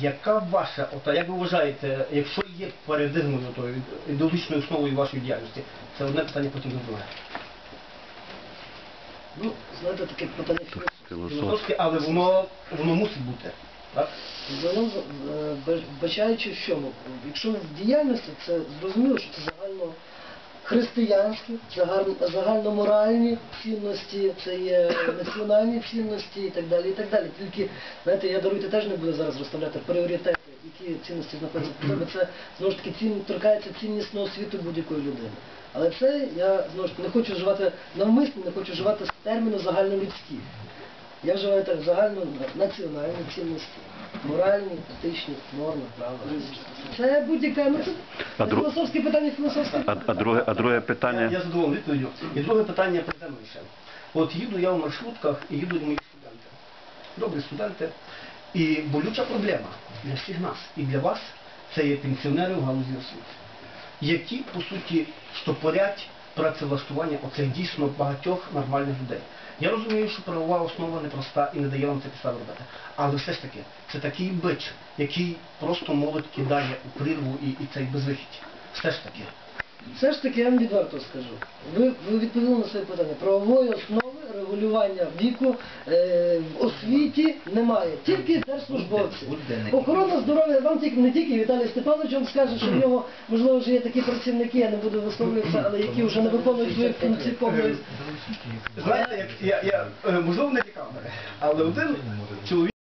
Яка ваша, ота, як ви вважаєте, якщо є парадигмою тою ідеологічною основою вашої діяльності, це одне питання, потім до друге. Ну, знаєте, таке питання філософське. Філософ. Філософське, але воно, воно мусить бути. Так? Воно е, бачаючи в чому. Якщо в діяльності, це зрозуміло, що це загально християнські, загальноморальні цінності, це є національні цінності і так далі. і так далі. Тільки, знаєте, я даруйте теж не буду зараз розставляти пріоритети, які цінності знаходяться в тебе. Це знову ж таки цін, торкається ціннісного світу будь-якої людини. Але це я знову ж таки не хочу вживати навмисно, не хочу вживати терміну загальнолюдські. Я вживаю так загально національні цінності, моральні, етичні норми, правила. Це будь-яка, ну це А дру- філософське питання, філософське А, а, друге, а друге питання. я задоволений відповіддю. І друге питання приземніше. От їду я в маршрутках і їдуть мої студенти. Добрі студенти. І болюча проблема для всіх нас і для вас це є пенсіонери в галузі освіти, які, по суті, штопорять працевлаштування оцих дійсно багатьох нормальних людей. Я розумію, що правова основа непроста і не дає вам це підстав робити. Але все ж таки, це такий бич, який просто молодь кидає у прірву і, і цей безвихідь. Все ж таки. Все ж таки я вам відверто скажу. Ви, ви відповіли на своє питання. Правової основи регулювання віку е, в освіті немає. Тільки держслужбовці. Охорона здоров'я вам тільки не тільки Віталій Степанович вам скаже, що в нього можливо вже є такі працівники, я не буду висловлюватися, але які вже не виконують свої функції повної. Знаєте, як я, я е, можливо не ті але один чоловік.